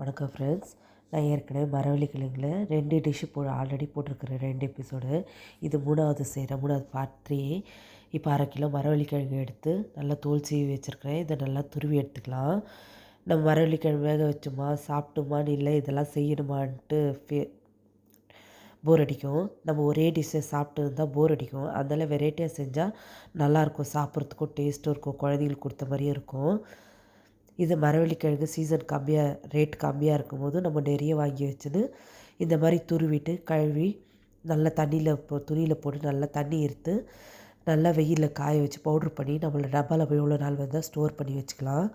வணக்கம் ஃப்ரெண்ட்ஸ் நான் ஏற்கனவே மரவள்ளி கிழங்குல ரெண்டு டிஷ்ஷு போ ஆல்ரெடி போட்டிருக்கிறேன் ரெண்டு எபிசோடு இது மூணாவது செய்கிறேன் மூணாவது பார்ட் த்ரீ இப்போ அரை கிலோ மரவள்ளி கிழங்கு எடுத்து நல்லா தோல் சீவி வச்சுருக்கிறேன். இதை நல்லா துருவி எடுத்துக்கலாம். நம்ம மரவள்ளி கிழங்கு வேக வச்சோமா சாப்பிட்டோமான்னு இல்லை இதெல்லாம் செய்யணுமான்ட்டு ஃபே போர் அடிக்கும். நம்ம ஒரே டிஷ்ஷை சாப்பிட்டு இருந்தால் போர் அடிக்கும். அதனால் வெரைட்டியாக செஞ்சால் நல்லாயிருக்கும் சாப்பிட்றதுக்கும் டேஸ்ட்டும் இருக்கும். குழந்தைங்களுக்கு கொடுத்த மாதிரியும் இருக்கும். இது மரவள்ளிக்கிழங்கு சீசன் கம்மியாக ரேட் கம்மியாக இருக்கும்போது நம்ம நிறைய வாங்கி வச்சுன்னு இந்த மாதிரி துருவிட்டு கழுவி நல்லா தண்ணியில் போ துணியில் போட்டு நல்லா தண்ணி எடுத்து நல்லா வெயிலில் காய வச்சு பவுட்ரு பண்ணி நம்மளை டப்பாவில் போய் எவ்வளோ நாள் வந்தால் ஸ்டோர் பண்ணி வச்சுக்கலாம்.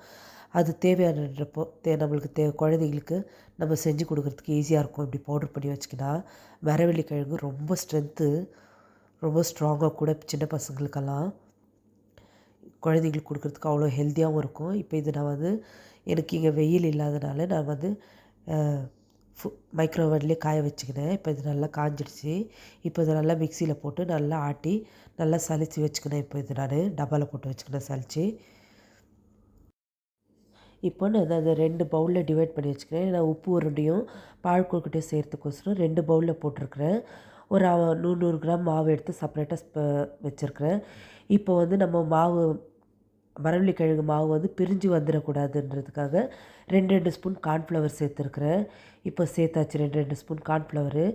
அது தேவையானப்போ தே நம்மளுக்கு தே குழந்தைங்களுக்கு நம்ம செஞ்சு கொடுக்குறதுக்கு ஈஸியாக இருக்கும். இப்படி பவுட்ரு பண்ணி வச்சுக்கினா மரவள்ளி கிழங்கு ரொம்ப ஸ்ட்ரென்த்து ரொம்ப ஸ்ட்ராங்காக கூட சின்ன பசங்களுக்கெல்லாம் குழந்தைங்களுக்கு கொடுக்குறதுக்கு அவ்வளோ ஹெல்த்தியாகவும் இருக்கும். இப்போ இது நான் வந்து எனக்கு இங்கே வெயில் இல்லாதனால நான் வந்து ஃபு மைக்ரோவேவ்லேயே காய வச்சுக்கினேன். இப்போ இது நல்லா காஞ்சிடுச்சு. இப்போ இதை நல்லா மிக்சியில் போட்டு நல்லா ஆட்டி நல்லா சலித்து வச்சுக்கினேன். இப்போ இது நான் டப்பாவில் போட்டு வச்சுக்கினேன் சலித்து இப்போ நான் அதை ரெண்டு பவுலில் டிவைட் பண்ணி வச்சுக்கிறேன் நான் உப்பு உருண்டையும் பால் கொழுக்கட்டையும் செய்கிறதுக்கோசரம் ரெண்டு பவுலில் போட்டிருக்கிறேன். ஒரு நூறு நூறு கிராம் மாவு எடுத்து செப்பரேட்டாக வச்சுருக்கிறேன். இப்போ வந்து நம்ம மாவு மரவள்ளிக்கிழங்கு மாவு வந்து பிரிஞ்சு வந்துடக்கூடாதுன்றதுக்காக ரெண்டு ரெண்டு ஸ்பூன் கார்ன்ஃப்ளவர் சேர்த்துருக்குறேன். இப்போ சேர்த்தாச்சு ரெண்டு ரெண்டு ஸ்பூன் கார்ன்ஃப்ளவரு.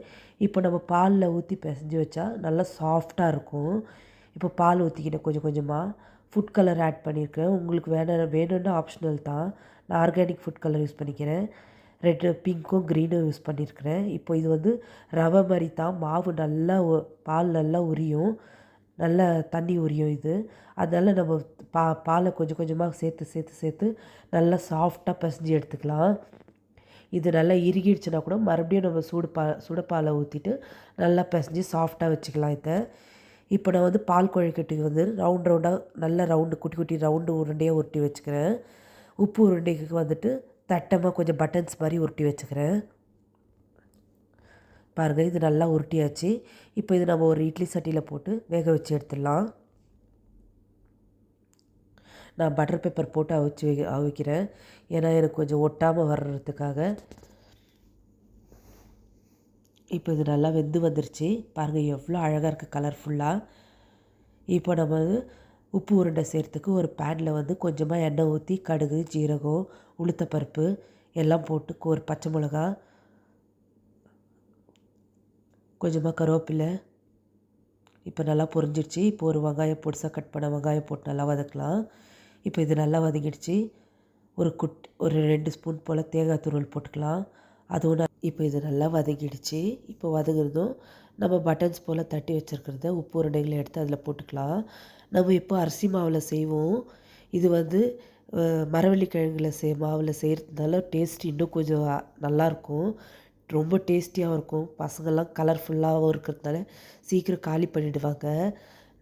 இப்போ நம்ம பாலில் ஊற்றி பிசைஞ்சு வச்சா நல்லா சாஃப்டாக இருக்கும். இப்போ பால் ஊற்றிக்கிட்டேன் கொஞ்சம் கொஞ்சமாக ஃபுட் கலர் ஆட் பண்ணியிருக்கேன். உங்களுக்கு வேணும் வேணும்னா ஆப்ஷனல் தான். நான் ஆர்கானிக் ஃபுட் கலர் யூஸ் பண்ணிக்கிறேன். ரெட்டு பிங்க்கும் க்ரீனும் யூஸ் பண்ணியிருக்கிறேன். இப்போ இது வந்து ரவை மாதிரி தான். மாவு நல்லா பால் நல்லா உரியும். நல்ல தண்ணி உரியும் இது. அதனால் நம்ம பா பாலை கொஞ்சம் கொஞ்சமாக சேர்த்து சேர்த்து சேர்த்து நல்லா சாஃப்டாக பிசைஞ்சு எடுத்துக்கலாம். இது நல்லா இறுகிடுச்சுன்னா கூட மறுபடியும் நம்ம சூடு பா சுடப்பாலை ஊற்றிட்டு நல்லா பிசைஞ்சு சாஃப்டாக வச்சுக்கலாம் இதை. இப்போ நான் வந்து பால் கொழுக்கட்டைக்கு வந்து ரவுண்ட் ரவுண்டாக நல்ல ரவுண்டு குட்டி குட்டி ரவுண்டு உருண்டையாக உருட்டி வச்சுக்கிறேன். உப்பு உருண்டைக்கு வந்துட்டு தட்டமாக கொஞ்சம் பட்டன்ஸ் மாதிரி உருட்டி வச்சுக்கிறேன். பாருங்கள் இது நல்லா உருட்டியாச்சு. இப்போ இது நம்ம ஒரு இட்லி சட்டியில் போட்டு வேக வச்சு எடுத்துடலாம். நான் பட்டர் பேப்பர் போட்டு அவிச்சு வை அவிக்கிறேன். ஏன்னா எனக்கு கொஞ்சம் ஒட்டாமல் வர்றதுக்காக. இப்போ இது நல்லா வெந்து வந்துருச்சு. பாருங்கள் எவ்வளோ அழகாக இருக்குது கலர்ஃபுல்லாக இப்போ நம்ம வந்து உப்பு உருண்டை செய்கிறதுக்கு ஒரு பேனில் வந்து கொஞ்சமாக எண்ணெய் ஊற்றி கடுகு ஜீரகம் உளுத்தப்பருப்பு எல்லாம் போட்டு ஒரு பச்சை மிளகா கொஞ்சமாக கருவேப்பிலை. இப்போ நல்லா பொரிஞ்சிடுச்சு. இப்போ ஒரு வெங்காயம் பொடிசாக கட் பண்ண வெங்காயம் போட்டு நல்லா வதக்கலாம். இப்போ இது நல்லா வதங்கிடுச்சு. ஒரு குட் ஒரு ரெண்டு ஸ்பூன் போல் தேங்காய் துருவல் போட்டுக்கலாம். அதுவும் இப்போ இது நல்லா வதங்கிடுச்சு. இப்போ வதங்குறதும் நம்ம பட்டன்ஸ் போல் தட்டி வச்சுருக்கிறத உப்பு உருண்டைகளை எடுத்து அதில் போட்டுக்கலாம். நம்ம இப்போ அரிசி மாவில் செய்வோம். இது வந்து மரவள்ளி கிழங்குல செய் மாவில் செய்கிறதுனால டேஸ்ட் இன்னும் கொஞ்சம் நல்லாயிருக்கும் ரொம்ப டேஸ்டியாகவும் இருக்கும். பசங்கள்லாம் கலர்ஃபுல்லாகவும் இருக்கிறதுனால சீக்கிரம் காலி பண்ணிவிடுவாங்க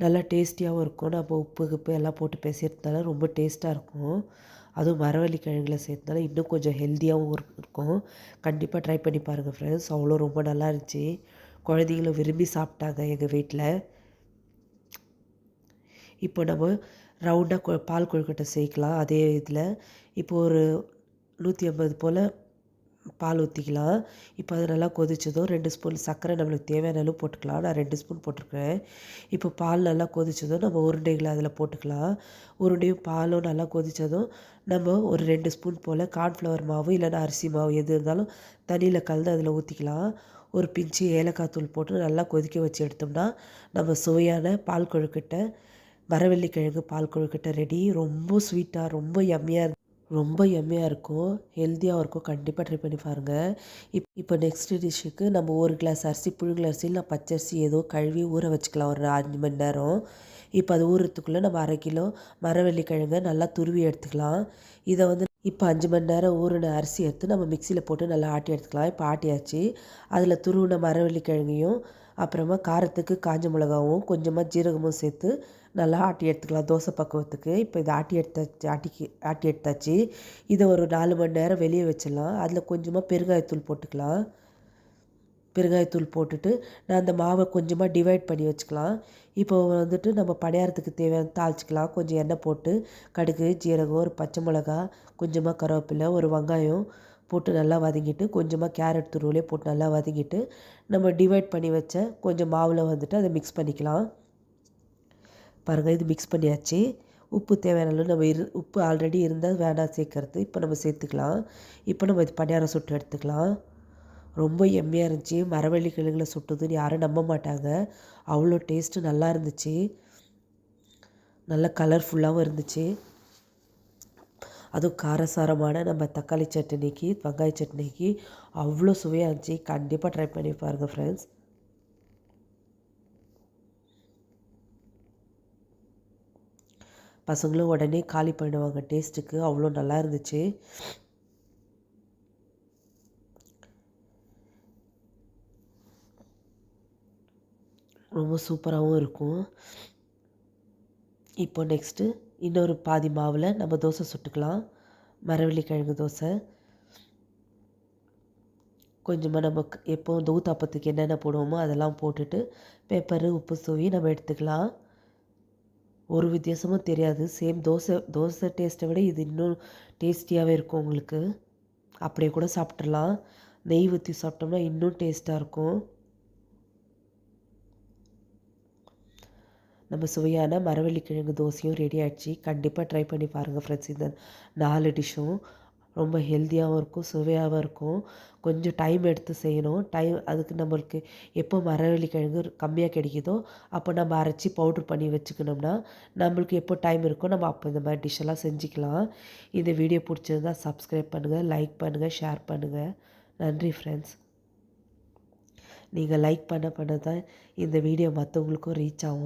நல்லா டேஸ்டியாகவும் இருக்கும். நம்ம உப்பு கிப்பு எல்லாம் போட்டு பேசுகிறதுனால ரொம்ப டேஸ்ட்டாக இருக்கும். அதுவும் மரவள்ளி கிழங்குல சேர்த்தனால இன்னும் கொஞ்சம் ஹெல்த்தியாகவும் இருக்கும். கண்டிப்பாக ட்ரை பண்ணி பாருங்கள் ஃப்ரெண்ட்ஸ் அவ்வளோ ரொம்ப நல்லா இருந்துச்சு. குழந்தைங்களும் விரும்பி சாப்பிட்டாங்க எங்கள் வீட்டில் இப்போ நம்ம ரவுண்டாக பால் கொழுக்கட்டை சேர்க்கலாம் அதே இதில். இப்போ ஒரு நூற்றி ஐம்பது போல் பால் ஊற்றிக்கலாம் இப்போ அது நல்லா கொதிச்சதும் ரெண்டு ஸ்பூன் சர்க்கரை நம்மளுக்கு தேவையான அளவு போட்டுக்கலாம். நான் ரெண்டு ஸ்பூன் போட்டிருக்கேன் இப்போ பால் நல்லா கொதிச்சதும் நம்ம உருண்டைகளை அதில் போட்டுக்கலாம். உருண்டையும் பாலும் நல்லா கொதித்ததும் நம்ம ஒரு ரெண்டு ஸ்பூன் போல் கார்ன்ஃப்ளவர் மாவு இல்லைன்னா அரிசி மாவு எது இருந்தாலும் தண்ணியில் கலந்து அதில் ஊற்றிக்கலாம் ஒரு பிஞ்சு ஏலக்காய் தூள் போட்டு நல்லா கொதிக்க வச்சு எடுத்தோம்னா நம்ம சுவையான பால் கொழுக்கட்டை மரவள்ளி கிழங்கு பால் கொழுக்கட்டை ரெடி ரொம்ப ஸ்வீட்டாக ரொம்ப எம்மியாக ரொம்ப எம்மையாக இருக்கும். ஹெல்த்தியாகவும் இருக்கும். கண்டிப்பாக ட்ரை பண்ணி பாருங்கள் இப் இப்போ நெக்ஸ்ட் டிஷ்ஷுக்கு நம்ம ஒரு கிளாஸ் அரிசி புழுங்கல் அரிசி இல்லை பச்சரிசி ஏதோ கழுவி ஊற வச்சுக்கலாம். ஒரு அஞ்சு மணி நேரம். இப்போ அது ஊறுறதுக்குள்ளே நம்ம அரை கிலோ மரவள்ளி கிழங்கை நல்லா துருவி எடுத்துக்கலாம். இதை வந்து இப்போ அஞ்சு மணி நேரம் ஊறின அரிசி எடுத்து நம்ம மிக்சியில் போட்டு நல்லா ஆட்டி எடுத்துக்கலாம். இப்போ ஆட்டியாச்சு. அதில் துருவின மரவள்ளி கிழங்கையும் அப்புறமா காரத்துக்கு காஞ்ச மிளகாவும் கொஞ்சமாக ஜீரகமும் சேர்த்து நல்லா ஆட்டி எடுத்துக்கலாம் தோசை பக்குவத்துக்கு. இப்போ இதை ஆட்டி எடுத்தாச்சு ஆட்டிக்கு ஆட்டி எடுத்தாச்சு. இதை ஒரு நாலு மணி நேரம் வெளியே வச்சிடலாம். அதில் கொஞ்சமாக பெருங்காயத்தூள் போட்டுக்கலாம். பெருங்காயத்தூள் போட்டுட்டு நான் அந்த மாவை கொஞ்சமாக டிவைட் பண்ணி வச்சுக்கலாம். இப்போ வந்துட்டு நம்ம பணியாரத்துக்கு தேவையான தாளிச்சிக்கலாம். கொஞ்சம் எண்ணெய் போட்டு கடுகு ஜீரகம் ஒரு பச்சை மிளகா கொஞ்சமாக கருவேப்பிலை ஒரு வெங்காயம் போட்டு நல்லா வதங்கிட்டு கொஞ்சமாக கேரட் துருவிலே போட்டு நல்லா வதங்கிட்டு நம்ம டிவைட் பண்ணி வச்ச கொஞ்சம் மாவில் வந்துட்டு அதை மிக்ஸ் பண்ணிக்கலாம். பாருங்கள் இது மிக்ஸ் பண்ணியாச்சு. உப்பு தேவையான அளவு நம்ம இரு உப்பு ஆல்ரெடி இருந்தால் வேணாம் சேர்க்கறது. இப்போ நம்ம சேர்த்துக்கலாம். இப்போ நம்ம இது பணியாரம் சுட்டு எடுத்துக்கலாம். ரொம்ப எம்மையாக இருந்துச்சு. மரவள்ளி கிழங்குல சுட்டுதுன்னு யாரும் நம்ப மாட்டாங்க. அவ்வளோ டேஸ்ட்டு நல்லா இருந்துச்சு. நல்ல கலர்ஃபுல்லாகவும் இருந்துச்சு. அதுவும் காரசாரமான நம்ம தக்காளி சட்னிக்கு வெங்காய சட்னிக்கு அவ்வளோ சுவையாக இருந்துச்சு. கண்டிப்பாக ட்ரை பண்ணி பாருங்கள் ஃப்ரெண்ட்ஸ் பசங்களும் உடனே காலி பண்ணுவாங்க டேஸ்ட்டுக்கு அவ்வளோ நல்லா இருந்துச்சு. ரொம்ப சூப்பராகவும் இருக்கும். இப்போ நெக்ஸ்ட்டு இன்னொரு பாதி மாவில் நம்ம தோசை சுட்டுக்கலாம். மரவள்ளி கிழங்கு தோசை. கொஞ்சமாக நம்ம எப்போவும் தூத்தாப்பத்துக்கு என்னென்ன போடுவோமோ அதெல்லாம் போட்டுட்டு பேப்பரு உப்பு சூவி நம்ம எடுத்துக்கலாம். ஒரு வித்தியாசமும் தெரியாது. சேம் தோசை தோசை டேஸ்ட்டை விட இது இன்னும் டேஸ்டியாகவே இருக்கும் உங்களுக்கு. அப்படியே கூட சாப்பிட்றலாம் நெய் ஊற்றி சாப்பிட்டோம்னா இன்னும் டேஸ்ட்டாக இருக்கும். நம்ம சுவையான மரவள்ளிக்கிழங்கு தோசையும் ரெடி ஆகிடுச்சு கண்டிப்பாக ட்ரை பண்ணி பாருங்கள் ஃப்ரெண்ட்ஸ் இந்த நாலு டிஷ்ஷும் ரொம்ப ஹெல்த்தியாகவும் இருக்கும் சுவையாகவும் இருக்கும். கொஞ்சம் டைம் எடுத்து செய்யணும். டைம் அதுக்கு நம்மளுக்கு எப்போ மரவள்ளி கிழங்கு கம்மியாக கிடைக்குதோ அப்போ நம்ம அரைச்சி பவுட்ரு பண்ணி வச்சுக்கணும்னா நம்மளுக்கு எப்போ டைம் இருக்கோ நம்ம அப்போ இந்த மாதிரி டிஷ்ஷெல்லாம் செஞ்சுக்கலாம். இந்த வீடியோ பிடிச்சிருந்தா சப்ஸ்கிரைப் பண்ணுங்கள் லைக் பண்ணுங்கள் ஷேர் பண்ணுங்கள் நன்றி ஃப்ரெண்ட்ஸ் நீங்கள் லைக் பண்ண பண்ண தான் இந்த வீடியோ மற்றவங்களுக்கும் ரீச் ஆகும்.